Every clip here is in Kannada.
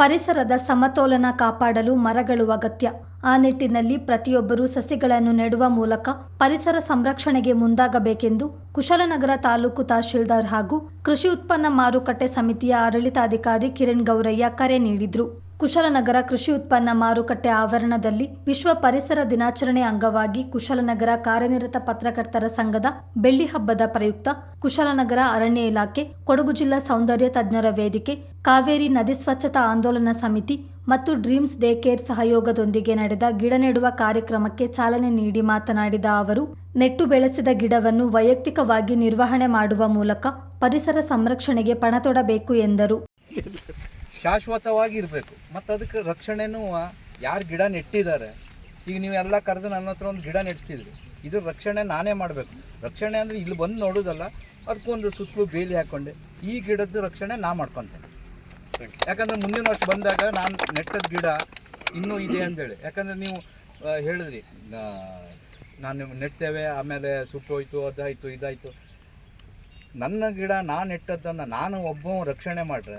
ಪರಿಸರದ ಸಮತೋಲನ ಕಾಪಾಡಲು ಮರಗಳು ಅಗತ್ಯ. ಆ ನಿಟ್ಟಿನಲ್ಲಿ ಪ್ರತಿಯೊಬ್ಬರೂ ಸಸಿಗಳನ್ನು ನೆಡುವ ಮೂಲಕ ಪರಿಸರ ಸಂರಕ್ಷಣೆಗೆ ಮುಂದಾಗಬೇಕೆಂದು ಕುಶಲನಗರ ತಾಲೂಕು ತಹಶೀಲ್ದಾರ್ ಹಾಗೂ ಕೃಷಿ ಉತ್ಪನ್ನ ಮಾರುಕಟ್ಟೆ ಸಮಿತಿಯ ಆಡಳಿತಾಧಿಕಾರಿ ಕಿರಣ್ ಗೌರಯ್ಯ ಕರೆ ನೀಡಿದ್ರು. ಕುಶಲನಗರ ಕೃಷಿ ಉತ್ಪನ್ನ ಮಾರುಕಟ್ಟೆ ಆವರಣದಲ್ಲಿ ವಿಶ್ವ ಪರಿಸರ ದಿನಾಚರಣೆ ಅಂಗವಾಗಿ ಕುಶಲನಗರ ಕಾರ್ಯನಿರತ ಪತ್ರಕರ್ತರ ಸಂಘದ ಬೆಳ್ಳಿ ಹಬ್ಬದ ಪ್ರಯುಕ್ತ ಕುಶಲನಗರ ಅರಣ್ಯ ಇಲಾಖೆ, ಕೊಡಗು ಜಿಲ್ಲಾ ಸೌಂದರ್ಯ ತಜ್ಞರ ವೇದಿಕೆ ಕಾವೇರಿ ನದಿ ಸ್ವಚ್ಛತಾ ಆಂದೋಲನ ಸಮಿತಿ ಮತ್ತು ಡ್ರೀಮ್ಸ್ ಡೇ ಕೇರ್ ಸಹಯೋಗದೊಂದಿಗೆ ನಡೆದ ಗಿಡ ನೆಡುವ ಕಾರ್ಯಕ್ರಮಕ್ಕೆ ಚಾಲನೆ ನೀಡಿ ಮಾತನಾಡಿದ ಅವರು, ನೆಟ್ಟು ಬೆಳೆಸಿದ ಗಿಡವನ್ನು ವೈಯಕ್ತಿಕವಾಗಿ ನಿರ್ವಹಣೆ ಮಾಡುವ ಮೂಲಕ ಪರಿಸರ ಸಂರಕ್ಷಣೆಗೆ ಪಣ ತೊಡಬೇಕು ಎಂದರು. ಶಾಶ್ವತವಾಗಿ ಇರಬೇಕು ಮತ್ತು ಅದಕ್ಕೆ ರಕ್ಷಣೆನೂ ಯಾರು ಗಿಡ ನೆಟ್ಟಿದ್ದಾರೆ, ಈಗ ನೀವೆಲ್ಲ ಕರೆದು ನನ್ನ ಹತ್ರ ಒಂದು ಗಿಡ ನೆಡ್ಸಿದ್ರಿ, ಇದ್ರ ರಕ್ಷಣೆ ನಾನೇ ಮಾಡಬೇಕು. ರಕ್ಷಣೆ ಅಂದರೆ ಇಲ್ಲಿ ಬಂದು ನೋಡೋದಲ್ಲ, ಅದಕ್ಕೊಂದು ಸುತ್ತಲೂ ಬೇಲಿ ಹಾಕ್ಕೊಂಡೆ ಈ ಗಿಡದ ರಕ್ಷಣೆ ನಾ ಮಾಡ್ಕೊತೇನೆ. ಯಾಕಂದರೆ ಮುಂದಿನ ವರ್ಷ ಬಂದಾಗ ನಾನು ನೆಟ್ಟದ ಗಿಡ ಇನ್ನೂ ಇದೆ ಅಂತೇಳಿ ಯಾಕಂದ್ರೆ ನೀವು ಹೇಳಿದ್ರಿ ನಾನು ನೆಡ್ತೇವೆ, ಆಮೇಲೆ ಸುಟ್ಟೋಯ್ತು ಅದಾಯಿತು, ಇದಾಯಿತು. ನನ್ನ ಗಿಡ ನಾನು ನೆಟ್ಟದ್ದನ್ನು ನಾನು ಒಬ್ಬ ರಕ್ಷಣೆ ಮಾಡ್ರೆ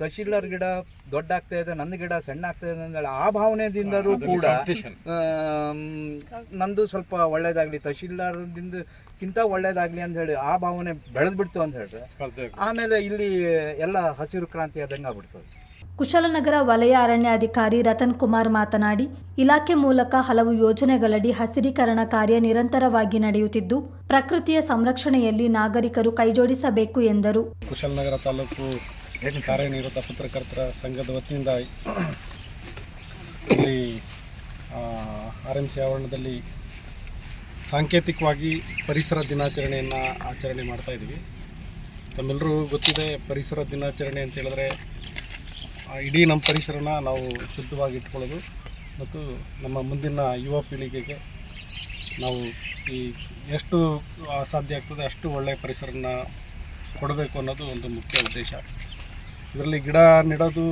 ತಹಶೀಲ್ದಾರ್ ಗಿಡ ದೊಡ್ಡ ಆಗ್ತಾ ಇದೆ ನನ್ನ ಗಿಡ ಸಣ್ಣ ಆಗ್ತಾ ಇದೆ ಅಂದೇಳಿ ಆ ಭಾವನೆದಿಂದಲೂ ಕೂಡ ನಂದು ಸ್ವಲ್ಪ ಒಳ್ಳೇದಾಗಲಿ ತಹಶೀಲ್ದಾರ್ದಿಂದಕ್ಕಿಂತ ಒಳ್ಳೇದಾಗಲಿ ಅಂತ ಹೇಳಿ ಆ ಭಾವನೆ ಬೆಳೆದ್ಬಿಡ್ತು ಅಂತ ಹೇಳಿದ್ರೆ ಆಮೇಲೆ ಇಲ್ಲಿ ಎಲ್ಲ ಹಸಿರು ಕ್ರಾಂತಿ ಆದಂಗೆ ಆಗ್ಬಿಡ್ತದೆ. ಕುಶಲನಗರ ವಲಯ ಅರಣ್ಯಾಧಿಕಾರಿ ರತನ್ ಕುಮಾರ್ ಮಾತನಾಡಿ ಇಲಾಖೆ ಮೂಲಕ ಹಲವು ಯೋಜನೆಗಳಡಿ ಹಸಿರೀಕರಣ ಕಾರ್ಯ ನಿರಂತರವಾಗಿ ನಡೆಯುತ್ತಿದ್ದು ಪ್ರಕೃತಿಯ ಸಂರಕ್ಷಣೆಯಲ್ಲಿ ನಾಗರಿಕರು ಕೈಜೋಡಿಸಬೇಕು ಎಂದರು. ಕುಶಲನಗರ ತಾಲೂಕು ಕಾರ್ಯನಿರತ ಪತ್ರಕರ್ತರ ಸಂಘದ ವತಿಯಿಂದ ಇಲ್ಲಿ ಆರ್ ಎಂ ಸಿ ಆವರಣದಲ್ಲಿ ಸಾಂಕೇತಿಕವಾಗಿ ಪರಿಸರ ದಿನಾಚರಣೆಯನ್ನು ಆಚರಣೆ ಮಾಡ್ತಾ ಇದ್ದೀವಿ. ತಮ್ಮೆಲ್ಲರೂ ಗೊತ್ತಿದೆ, ಪರಿಸರ ದಿನಾಚರಣೆ ಅಂತ ಹೇಳಿದ್ರೆ ಇಡೀ ನಮ್ಮ ಪರಿಸರನ ನಾವು ಶುದ್ಧವಾಗಿ ಇಟ್ಕೊಳ್ಳೋದು ಮತ್ತು ನಮ್ಮ ಮುಂದಿನ ಯುವ ಪೀಳಿಗೆಗೆ ನಾವು ಈ ಎಷ್ಟು ಸಾಧ್ಯ ಆಗ್ತದೆ ಅಷ್ಟು ಒಳ್ಳೆಯ ಪರಿಸರನ ಕೊಡಬೇಕು ಅನ್ನೋದು ಒಂದು ಮುಖ್ಯ ಉದ್ದೇಶ. ಇದರಲ್ಲಿ ಗಿಡ ನೆಡೋದು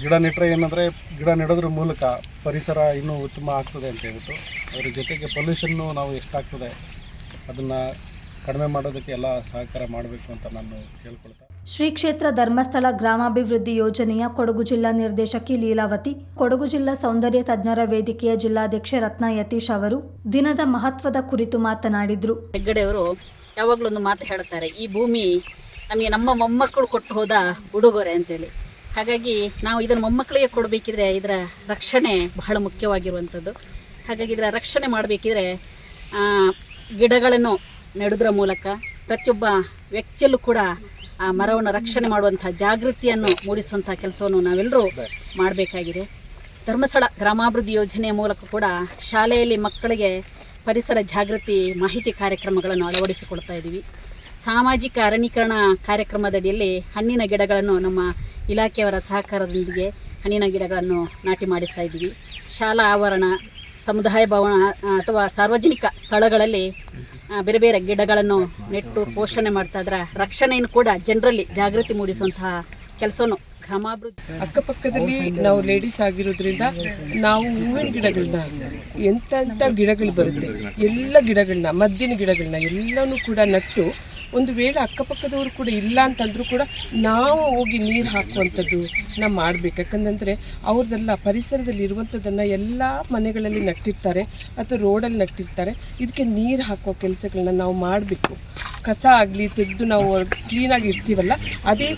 ಗಿಡ ನೆಟ್ಟರೆ ಏನಂದರೆ ಗಿಡ ನೆಡೋದ್ರ ಮೂಲಕ ಪರಿಸರ ಇನ್ನೂ ಉತ್ತಮ ಆಗ್ತದೆ ಅಂತ ಹೇಳ್ಬಿಟ್ಟು ಅದ್ರ ಜೊತೆಗೆ ಪೊಲ್ಯೂಷನ್ನು ನಾವು ಎಷ್ಟಾಗ್ತದೆ ಅದನ್ನು ಕಡಿಮೆ ಮಾಡೋದಕ್ಕೆ ಎಲ್ಲ ಸಹಕಾರ ಮಾಡಬೇಕು ಅಂತ ನಾನು ಕೇಳ್ಕೊಳ್ತಾ ಶ್ರೀ ಕ್ಷೇತ್ರ ಧರ್ಮಸ್ಥಳ ಗ್ರಾಮಾಭಿವೃದ್ಧಿ ಯೋಜನೆಯ ಕೊಡಗು ಜಿಲ್ಲಾ ನಿರ್ದೇಶಕಿ ಲೀಲಾವತಿ ಕೊಡಗು ಜಿಲ್ಲಾ ಸೌಂದರ್ಯ ತಜ್ಞರ ವೇದಿಕೆಯ ಜಿಲ್ಲಾಧ್ಯಕ್ಷೆ ರತ್ನ ಯತೀಶ್ ಅವರು ದಿನದ ಮಹತ್ವದ ಕುರಿತು ಮಾತನಾಡಿದ್ರು. ಹೆಗ್ಗಡೆಯವರು ಯಾವಾಗಲೂ ಒಂದು ಮಾತು ಹೇಳ್ತಾರೆ ಈ ಭೂಮಿ ನಮಗೆ ನಮ್ಮ ಮೊಮ್ಮಕ್ಕಳು ಕೊಟ್ಟು ಹೋದ ಉಡುಗೊರೆ ಅಂತೇಳಿ. ಹಾಗಾಗಿ ನಾವು ಇದನ್ನು ಮೊಮ್ಮಕ್ಕಳಿಗೆ ಕೊಡಬೇಕಿದ್ರೆ ಇದರ ರಕ್ಷಣೆ ಬಹಳ ಮುಖ್ಯವಾಗಿರುವಂಥದ್ದು. ಹಾಗಾಗಿ ಇದರ ರಕ್ಷಣೆ ಮಾಡಬೇಕಿದ್ರೆ ಗಿಡಗಳನ್ನು ನೆಡುದ್ರ ಮೂಲಕ ಪ್ರತಿಯೊಬ್ಬ ವ್ಯಕ್ತಿಯಲ್ಲೂ ಕೂಡ ಆ ಮರವನ್ನು ರಕ್ಷಣೆ ಮಾಡುವಂಥ ಜಾಗೃತಿಯನ್ನು ಮೂಡಿಸುವಂಥ ಕೆಲಸವನ್ನು ನಾವೆಲ್ಲರೂ ಮಾಡಬೇಕಾಗಿದೆ. ಧರ್ಮಸ್ಥಳ ಗ್ರಾಮಾಭಿವೃದ್ಧಿ ಯೋಜನೆಯ ಮೂಲಕ ಕೂಡ ಶಾಲೆಯಲ್ಲಿ ಮಕ್ಕಳಿಗೆ ಪರಿಸರ ಜಾಗೃತಿ ಮಾಹಿತಿ ಕಾರ್ಯಕ್ರಮಗಳನ್ನು ಅಳವಡಿಸಿಕೊಳ್ತಾ ಇದ್ದೀವಿ. ಸಾಮಾಜಿಕ ಅರಣ್ಯೀಕರಣ ಕಾರ್ಯಕ್ರಮದಡಿಯಲ್ಲಿ ಹಣ್ಣಿನ ಗಿಡಗಳನ್ನು ನಮ್ಮ ಇಲಾಖೆಯವರ ಸಹಕಾರದೊಂದಿಗೆ ಹಣ್ಣಿನ ಗಿಡಗಳನ್ನು ನಾಟಿ ಮಾಡಿಸ್ತಾ ಇದ್ದೀವಿ. ಶಾಲಾ ಆವರಣ, ಸಮುದಾಯ ಭವನ ಅಥವಾ ಸಾರ್ವಜನಿಕ ಸ್ಥಳಗಳಲ್ಲಿ ಬೇರೆ ಬೇರೆ ಗಿಡಗಳನ್ನು ನೆಟ್ಟು ಪೋಷಣೆ ಮಾಡ್ತಾ ಇದ್ರೆ ರಕ್ಷಣೆಯನ್ನು ಕೂಡ ಜನರಲ್ಲಿ ಜಾಗೃತಿ ಮೂಡಿಸುವಂತಹ ಕೆಲಸವನ್ನು ಕ್ರಮಾಭಿವೃದ್ಧಿ ಅಕ್ಕಪಕ್ಕದಲ್ಲಿ ನಾವು ಲೇಡೀಸ್ ಆಗಿರೋದ್ರಿಂದ ನಾವು ಹೂವಿನ ಗಿಡಗಳನ್ನ ಎಂಥ ಗಿಡಗಳು ಬರುತ್ತೆ, ಎಲ್ಲ ಗಿಡಗಳನ್ನ ಮದ್ದಿನ ಗಿಡಗಳನ್ನ ಎಲ್ಲನೂ ಕೂಡ ನಟ್ಟು ಒಂದು ವೇಳೆ ಅಕ್ಕಪಕ್ಕದವರು ಕೂಡ ಇಲ್ಲ ಅಂತಂದ್ರೂ ಕೂಡ ನಾವು ಹೋಗಿ ನೀರು ಹಾಕುವಂಥದ್ದು ನಾವು ಮಾಡಬೇಕು. ಯಾಕಂದರೆ ಅವ್ರದ್ದೆಲ್ಲ ಪರಿಸರದಲ್ಲಿ ಇರುವಂಥದ್ದನ್ನು ಎಲ್ಲ ಮನೆಗಳಲ್ಲಿ ನಟ್ಟಿರ್ತಾರೆ ಅಥವಾ ರೋಡಲ್ಲಿ ನಟ್ಟಿರ್ತಾರೆ. ಇದಕ್ಕೆ ನೀರು ಹಾಕುವ ಕೆಲಸಗಳನ್ನ ನಾವು ಮಾಡಬೇಕು. ಕಸ ಆಗಲಿ, ತೆಗೆದು ನಾವು ಕ್ಲೀನಾಗಿ ಇರ್ತೀವಲ್ಲ ಅದೇ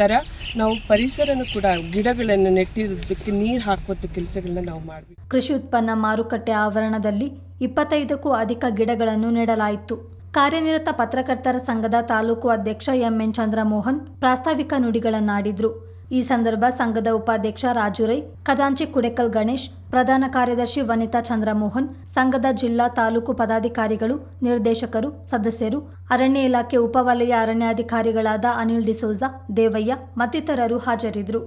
ಥರ ನಾವು ಪರಿಸರನೂ ಕೂಡ ಗಿಡಗಳನ್ನು ನೆಟ್ಟಿರೋದಕ್ಕೆ ನೀರು ಹಾಕುವಂಥ ಕೆಲಸಗಳನ್ನ ನಾವು ಮಾಡಬೇಕು. ಕೃಷಿ ಉತ್ಪನ್ನ ಮಾರುಕಟ್ಟೆ ಆವರಣದಲ್ಲಿ ಇಪ್ಪತ್ತೈದಕ್ಕೂ ಅಧಿಕ ಗಿಡಗಳನ್ನು ನೆಡಲಾಯಿತು. ಕಾರ್ಯನಿರತ ಪತ್ರಕರ್ತರ ಸಂಘದ ತಾಲೂಕು ಅಧ್ಯಕ್ಷ ಎಂಎನ್ ಚಂದ್ರಮೋಹನ್ ಪ್ರಾಸ್ತಾವಿಕ ನುಡಿಗಳನ್ನಾಡಿದ್ರು. ಈ ಸಂದರ್ಭ ಸಂಘದ ಉಪಾಧ್ಯಕ್ಷ ರಾಜುರೈ, ಖಜಾಂಚಿ ಕುಡೆಕಲ್ ಗಣೇಶ್, ಪ್ರಧಾನ ಕಾರ್ಯದರ್ಶಿ ವನಿತಾ ಚಂದ್ರಮೋಹನ್, ಸಂಘದ ಜಿಲ್ಲಾ ತಾಲೂಕು ಪದಾಧಿಕಾರಿಗಳು, ನಿರ್ದೇಶಕರು, ಸದಸ್ಯರು, ಅರಣ್ಯ ಇಲಾಖೆ ಉಪವಲಯ ಅರಣ್ಯಾಧಿಕಾರಿಗಳಾದ ಅನಿಲ್ ಡಿಸೋಜಾ, ದೇವಯ್ಯ ಮತ್ತಿತರರು ಹಾಜರಿದ್ದರು